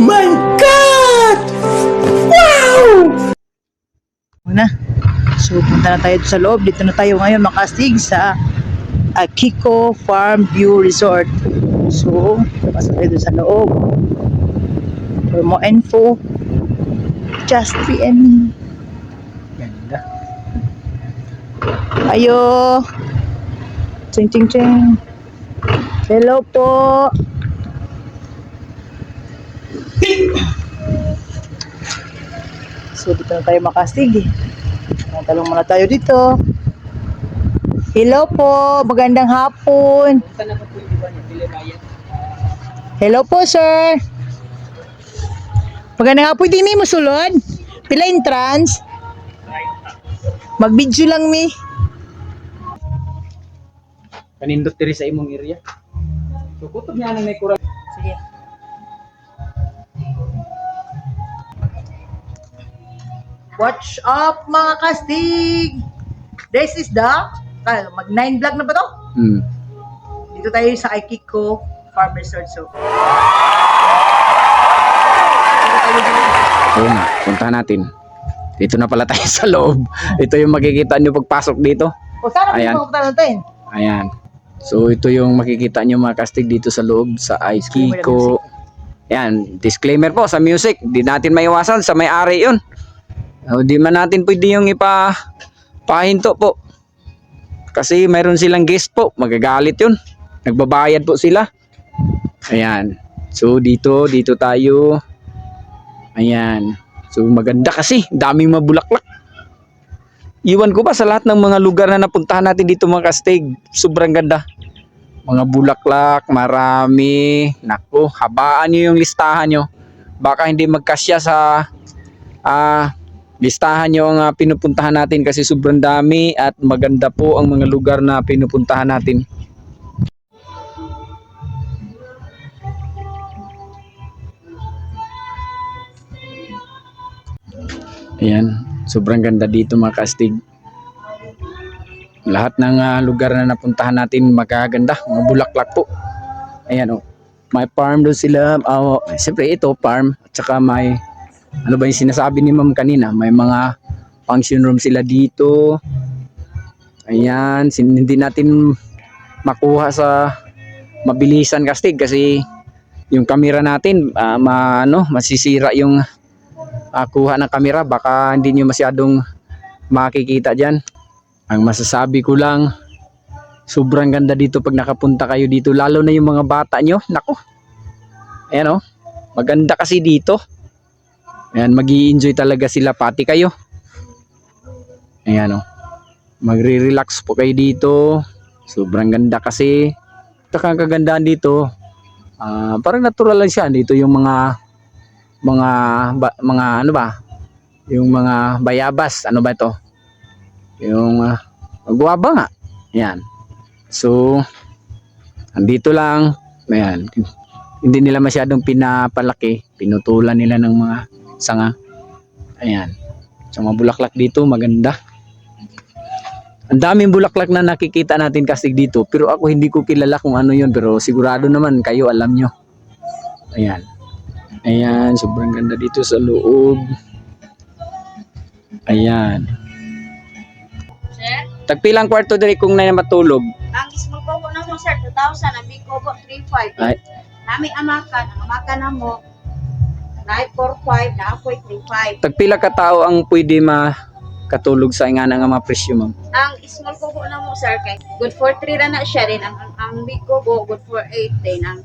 my God! Wow! Una. So, punta na tayo sa loob. Dito na tayo ngayon makastig sa Akiko Farm View Resort. So, pasok tayo sa loob. For more info, just PM me. Ganda. Ayo! Ching ching ching. Hello po! So, dito na tayo makastig. Talong muna tayo dito. Hello po, magandang hapon. Hello po, sir. Magandang hapon, di mi mo sulod. Pila entrance? Mag-video lang mi. kanindot diri sa imong area. So kutob niya nang may kural. Sige. Watch up mga kastig! This is the, ah, mag 9 vlog na ba to? Hmm. Dito tayo sa Aikiko Farm Resort. So, Oo nga, puntahan natin. Dito na pala tayo sa loob. Ito yung makikita nyo pagpasok dito. o sana Ayan. pupunta natin. Ayan. So ito yung makikita nyo mga kastig dito sa loob sa Aikiko. Ayan, disclaimer po sa music. Di natin maiwasan sa may-ari yun. O, di man natin pwede yung ipa pahinto po. Kasi mayroon silang guest po. Magagalit yun. Nagbabayad po sila. Ayan. So dito, dito tayo. Ayan. So maganda kasi. Daming mabulaklak. Iwan ko ba sa lahat ng mga lugar na napuntahan natin dito mga kastig. Sobrang ganda. Mga bulaklak, marami. Nako, habaan nyo yung listahan nyo. Baka hindi magkasya sa ah listahan nyo ang ah, pinupuntahan natin kasi sobrang dami at maganda po ang mga lugar na pinupuntahan natin. Ayan, sobrang ganda dito mga kastig. Lahat ng ah, lugar na napuntahan natin magaganda, mga bulaklak po. Ayan oh. May farm doon sila. Oh, siyempre ito farm at saka may ano ba yung sinasabi ni Ma'am kanina? May mga function room sila dito. Ayan, hindi natin makuha sa mabilisan kastig kasi yung camera natin ah, ma, ano, masisira yung ah, kuha ng camera. Baka hindi nyo masyadong makikita dyan. Ang masasabi ko lang sobrang ganda dito pag nakapunta kayo dito. Lalo na yung mga bata nyo. Nako ayan o maganda kasi dito ayan mag enjoy talaga sila pati kayo. Ayan o magre-relax po kayo dito. Sobrang ganda kasi. Ito kang kagandahan dito ah, parang natural lang siya. Dito yung mga mga ba- mga ano ba? Yung mga bayabas. Ano ba ito? Yung uh, guwaba nga. Yan so andito lang. Ayan. Hindi nila masyadong pinapalaki. Pinutulan nila ng mga sanga ayan so mga bulaklak dito maganda ang daming bulaklak na nakikita natin kasi dito pero ako hindi ko kilala kung ano yun pero sigurado naman kayo alam nyo ayan Ayan, sobrang ganda dito sa loob. Ayan. Sir, Tagpilang kwarto diri kung na matulog. ang small kobo na mo sir, 2,000, ang big kobo 3,500. Ay. Nami amakan, ang amakan na mo, na 4,500, na 3,500. Tagpila ka tao ang pwede ma katulog sa nga nga mga presyo ma'am. Ang small kobo na mo sir, kay good for 3 na na siya rin. Ang, ang, ang big kobo, good for 8 din. Ang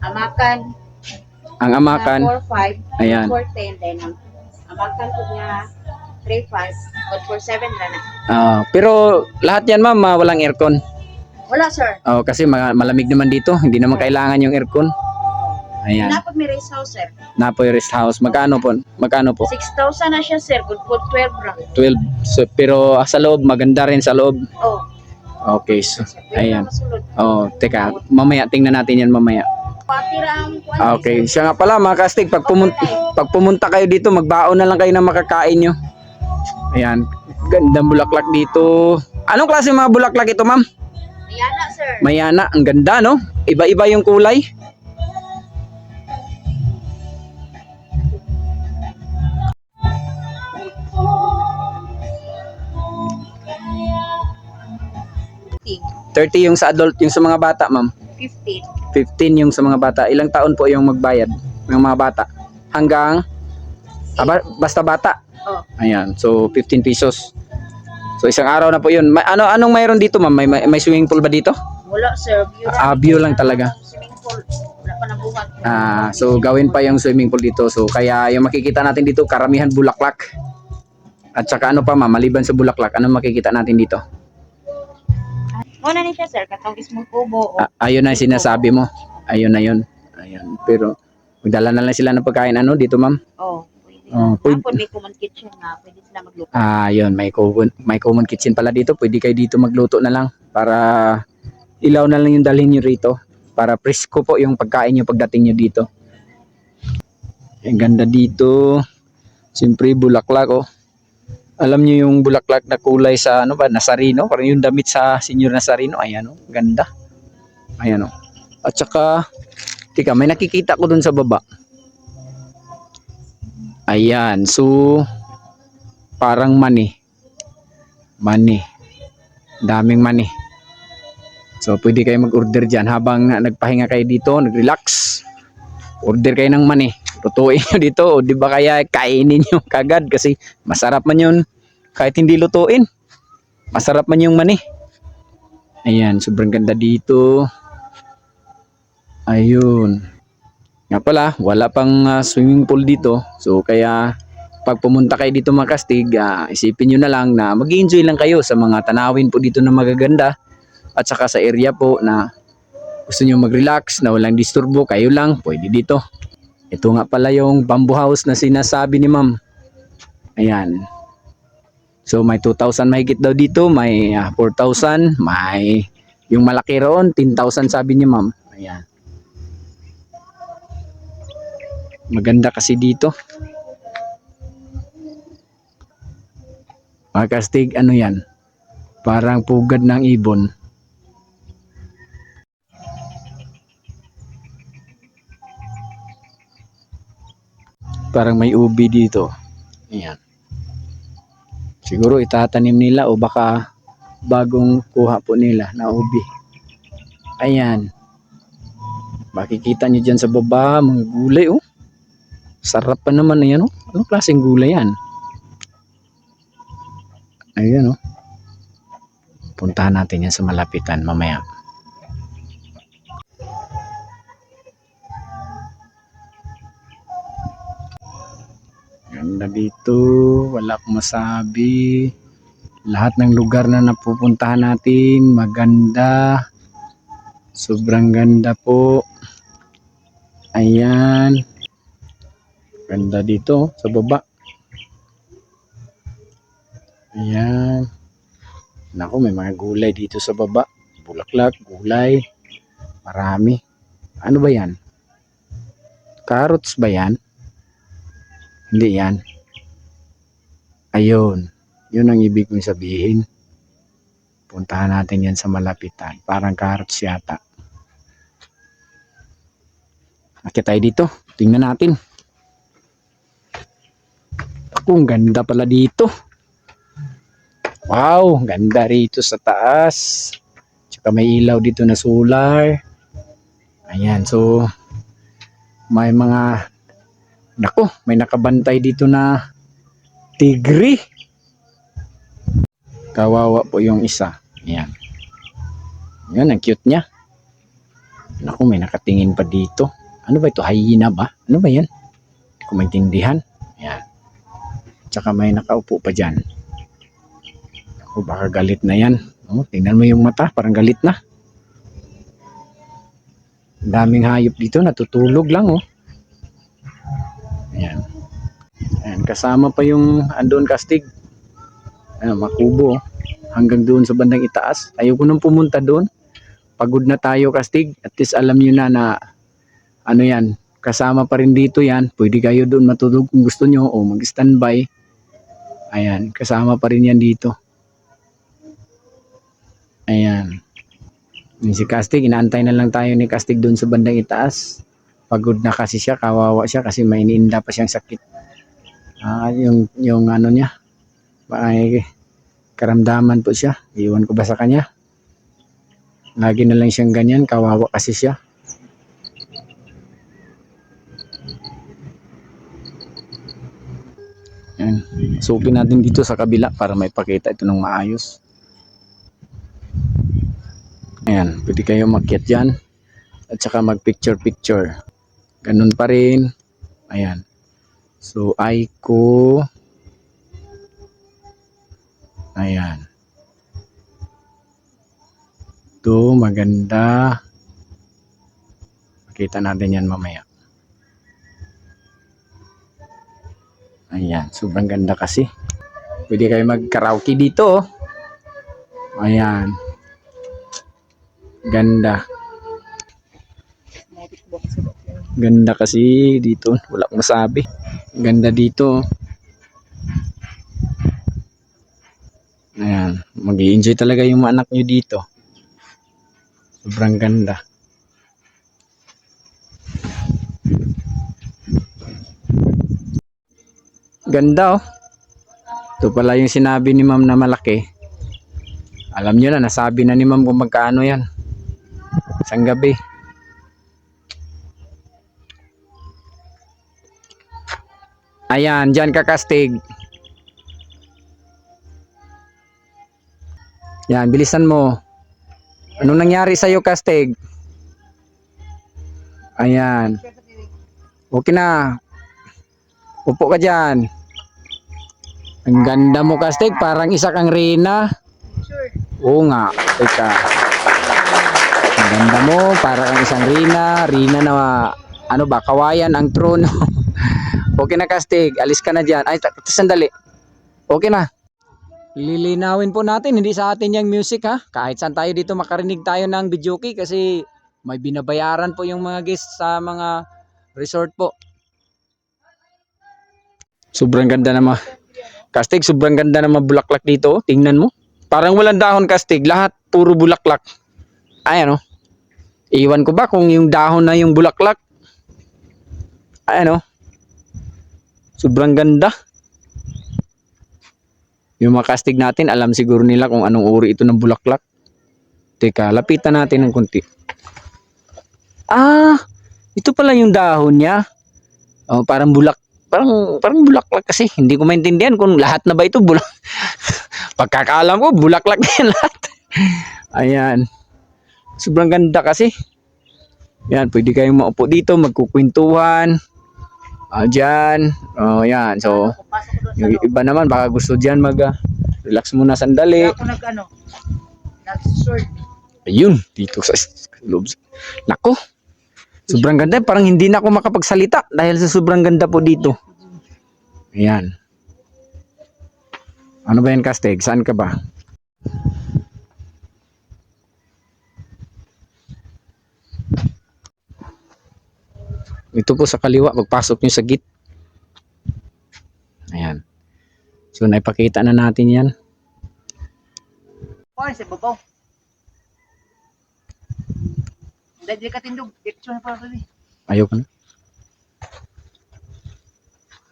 amakan, Ang amakan, na 4,500, Ayan. good for 10 din. Ang amakan ko niya 3,500, good for 7 na na. ah, pero lahat yan ma'am walang aircon. Wala sir. Oh, kasi ma- malamig naman dito, hindi naman kailangan yung aircon. Ayan, Napag may race house sir. napoy rest house. Magkano po? Magkano po? 6,000 na siya sir, good for 12 ra. 12. So, pero ah, sa loob, maganda rin sa loob. Oh, Okay, so, ayan. Oh, teka, mamaya tingnan natin yan mamaya. Okay, siya nga pala mga kastig, pag pumunta, pag pumunta kayo dito, magbaon na lang kayo ng makakain nyo. Ayan, gandang bulaklak dito. Anong klase mga bulaklak ito, ma'am? Mayana, sir. Mayana, ang ganda, no? Iba-iba yung kulay. 30 yung sa adult, yung sa mga bata, ma'am. 15. 15 yung sa mga bata. Ilang taon po yung magbayad ng mga bata? Hanggang ah, ba- basta bata. Oh. Ayan. So 15 pesos. So isang araw na po 'yun. May, ano anong mayroon dito, ma'am? May, may, may swimming pool ba dito? Wala, sir. View Ah, view lang talaga. Swimming pool. Wala pa nabuhat. Ah, so gawin pa yung swimming pool dito. So kaya yung makikita natin dito karamihan bulaklak. At saka ano pa ma'am, maliban sa bulaklak, ano makikita natin dito? Muna ni siya, sir. Katong ismong kubo. O, Ah, ayun na yung sinasabi mo. Ayun na yun. Ayun. Pero magdala na lang sila ng pagkain ano dito, ma'am. oh, pwede. Oh, pwede. Hapon may common kitchen na pwede sila magluto. Ah, yun, may common, may common kitchen pala dito. Pwede kayo dito magluto na lang para ilaw na lang yung dalhin nyo rito para presko po yung pagkain nyo pagdating nyo dito. Ang ganda dito. Siyempre, bulaklak oh. Alam nyo yung bulaklak na kulay sa ano ba, Nasarino? Parang yung damit sa senior Nasarino. Ayan oh, ganda. Ayan oh. At saka, tika, may nakikita ko dun sa baba. Ayan, so parang mani. Mani. Daming mani. So pwede kayo mag-order dyan habang na- nagpahinga kayo dito, nag-relax. Order kayo ng mani. Lutuin nyo dito o di ba kaya kainin nyo kagad kasi masarap man yun kahit hindi lutuin. Masarap man yung mani. Ayan, sobrang ganda dito. Ayun. Nga pala, wala pang ah, swimming pool dito. So kaya pag pumunta kayo dito mga kastig, ah, isipin nyo na lang na mag enjoy lang kayo sa mga tanawin po dito na magaganda at saka sa area po na gusto nyo mag-relax na walang disturbo, kayo lang, pwede dito. Ito nga pala yung bamboo house na sinasabi ni ma'am. Ayan. So may 2,000 mahigit daw dito, may ah, 4,000, may yung malaki roon, 10,000 sabi ni ma'am. Ayan. Maganda kasi dito. Mga ano yan? Parang pugad ng ibon. Parang may ubi dito. Ayan. Siguro itatanim nila o baka bagong kuha po nila na ubi. Ayan. Makikita nyo dyan sa baba, mga gulay oh. Sarap pa naman na yan oh. Anong klaseng gulay yan? Ayan oh. Puntahan natin yan sa malapitan mamaya. Ganda dito. Wala akong masabi. Lahat ng lugar na napupuntahan natin, maganda. Sobrang ganda po. Ayan. Ganda dito sa baba. Ayan. Naku, may mga gulay dito sa baba. Bulaklak, gulay. Marami. Ano ba yan? Carrots ba yan? Hindi yan. Ayun. Yun ang ibig kong sabihin. Puntahan natin yan sa malapitan. Parang carrots yata. Akit tayo dito. Tingnan natin. Ako, ang ganda pala dito. Wow, ganda rito sa taas. Tsaka may ilaw dito na solar. Ayan, so may mga nako, may nakabantay dito na tigri. Kawawa po yung isa. Ayan. Yan, ang cute niya. Naku, may nakatingin pa dito. Ano ba ito? Hyena ba? Ano ba yan? Hindi ko maintindihan. Ayan. Tsaka may nakaupo pa dyan. Ako, baka galit na yan. Oh, tingnan mo yung mata, parang galit na. Daming hayop dito, natutulog lang oh. Ayan. Ayan, kasama pa yung andon kastig. Ayan, makubo oh. Hanggang doon sa bandang itaas. Ayoko nang pumunta doon. Pagod na tayo kastig. At least alam nyo na na ano yan, kasama pa rin dito yan. Pwede kayo doon matulog kung gusto nyo o mag-standby. Ayan, kasama pa rin yan dito. Ayan. Si Castig, inaantay na lang tayo ni Castig doon sa bandang itaas. Pagod na kasi siya, kawawa siya kasi may iniinda pa siyang sakit. Ah, yung, yung ano niya, may karamdaman po siya. Iwan ko ba sa kanya? Lagi na lang siyang ganyan, kawawa kasi siya. Yan. Sukin natin dito sa kabila para may pakita ito ng maayos. Ayan, pwede kayo makyat dyan. At saka mag picture picture. Ganun pa rin. Ayan. So, Aiko. Ayan. Ito, maganda. Makita natin yan mamaya. Ayan, sobrang ganda kasi. Pwede kayo mag-karaoke dito. oh. Ayan. Ganda. Ganda kasi dito. Wala akong masabi. Ganda dito. Ayan. mag enjoy talaga yung mga anak nyo dito. Sobrang ganda. Ganda oh. Ito pala yung sinabi ni ma'am na malaki. Alam nyo na, nasabi na ni ma'am kung magkano yan. Isang gabi. Ayan, dyan ka kastig. Yan, bilisan mo. Anong nangyari sa'yo, kastig? Ayan. Okay na. Upo ka dyan. Ang ganda mo, kastig. Parang isa kang Rina. Oo nga. Teka. Ang ganda mo. Parang isang Rina. Rina na, ano ba, kawayan ang trono. okay na, kastig. Alis ka na dyan. Ay, sandali. Okay na. Lilinawin po natin, hindi sa atin yung music ha. Kahit saan tayo dito makarinig tayo ng videoke kasi may binabayaran po yung mga guests sa mga resort po. Sobrang ganda naman. Kastig, sobrang ganda naman bulaklak dito. oh. Tingnan mo. Parang walang dahon kastig. Lahat puro bulaklak. Ayan oh. Iwan ko ba kung yung dahon na yung bulaklak? Ayan oh. Sobrang ganda. Yung mga kastig natin, alam siguro nila kung anong uri ito ng bulaklak. Teka, lapitan natin ng konti. Ah, ito pala yung dahon niya. Oh, parang bulak, parang parang bulaklak kasi. Hindi ko maintindihan kung lahat na ba ito bulak. Pagkakaalam ko, bulaklak na yan lahat. Ayan. Sobrang ganda kasi. Yan, pwede kayong maupo dito, magkukwentuhan. Ah, dyan. Oh, yan. So, yung iba naman baka gusto diyan mag ah, relax muna sandali. Kaya ako nag ano, nag-short. Ayun, dito sa loob. Nako. Sobrang ganda, parang hindi na ako makapagsalita dahil sa sobrang ganda po dito. Ayan. Ano ba yan, Kasteg? Saan ka ba? Ito po sa kaliwa, pagpasok nyo sa gate. Ayan. So, naipakita na natin yan. Kuhan sa babaw. Dahil ka tindog, diretso na para rin. Ayaw ko na.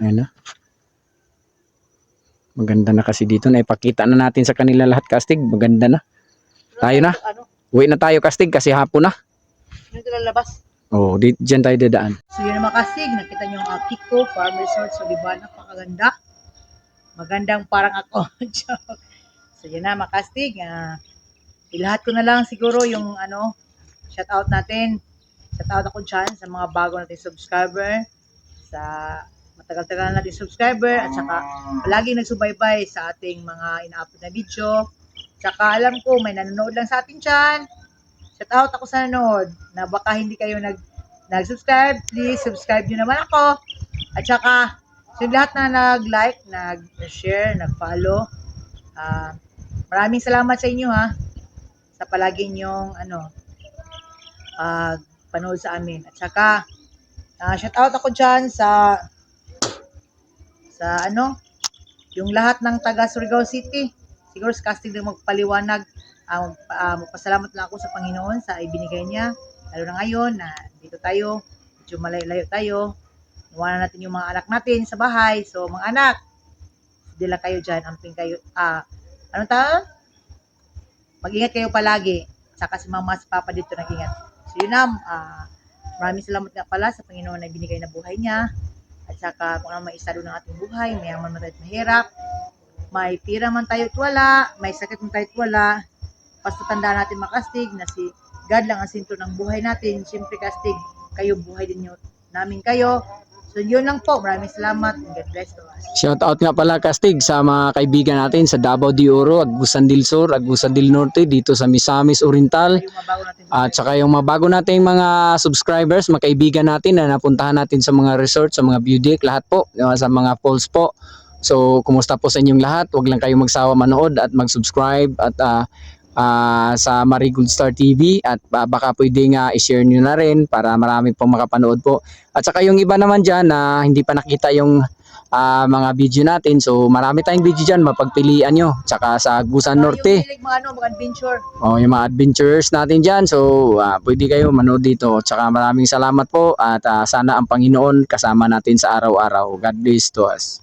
Ayan na. Maganda na kasi dito. Naipakita na natin sa kanila lahat, Kastig. Maganda na. Tayo na. Ano, Uwi na tayo, Kastig, kasi hapon na. yung lalabas. Oh, di, dyan tayo dadaan. So yun naman kasi, nakita niyo ang Kiko Farm Resort. So di ba, napakaganda. Magandang parang ako. Joke. so yun na, makastig. Uh, ilahat ko na lang siguro yung ano, shout out natin. Shout out ako dyan sa mga bago nating subscriber. Sa matagal-tagal nating subscriber. At saka palaging nagsubaybay sa ating mga ina-upload na video. Tsaka alam ko, may nanonood lang sa atin dyan. Shout out ako sa nanonood na baka hindi kayo nag nag-subscribe, please subscribe nyo naman ako. At saka, sa lahat na nag-like, nag-share, nag-follow, ah, maraming salamat sa inyo ha, sa palagi nyong, ano, ah, panood sa amin. At saka, ah, shout out ako dyan sa, sa ano, yung lahat ng taga Surigao City. Siguro casting din magpaliwanag. Magpa- ah, magpasalamat lang ako sa Panginoon sa ibinigay niya. Lalo na ngayon na dito tayo, medyo malayo-layo tayo. Iwanan natin yung mga anak natin sa bahay. So, mga anak, hindi lang kayo dyan. Amping kayo. Ah, ano ta? Mag-ingat kayo palagi. saka si mama si papa dito nag-ingat. So yun na, ah, maraming salamat nga pala sa Panginoon na binigay na buhay niya. At saka kung ano may estado ng ating buhay, mayaman man tayo mahirap, may pira man tayo at wala, may sakit man tayo at wala, basta tandaan natin makastig na si God lang ang sentro ng buhay natin. Siyempre kastig, kayo buhay din nyo, namin kayo. So yun lang po, maraming salamat. and God bless to us. Shout out nga pala Kastig sa mga kaibigan natin sa Davao de Oro, Agusan del Sur, Agusan del Norte dito sa Misamis Oriental. Mabago. At saka yung mga bago nating mga subscribers, mga kaibigan natin na napuntahan natin sa mga resort, sa mga deck, lahat po, uh, sa mga falls po. So, kumusta po sa inyong lahat? Huwag lang kayong magsawa manood at mag-subscribe at ah, ah, sa Marigold Star TV at ah, baka pwede nga i-share nyo na rin para marami pong makapanood po. At saka yung iba naman dyan na hindi pa nakita yung ah, mga video natin. So, marami tayong video dyan, mapagpilian nyo. Tsaka sa Gusan Norte. Yung hilig mga ano, mga adventure. Oh, yung mga adventurers natin dyan. So, ah, pwede kayo manood dito. Tsaka maraming salamat po at ah, sana ang Panginoon kasama natin sa araw-araw. God bless to us.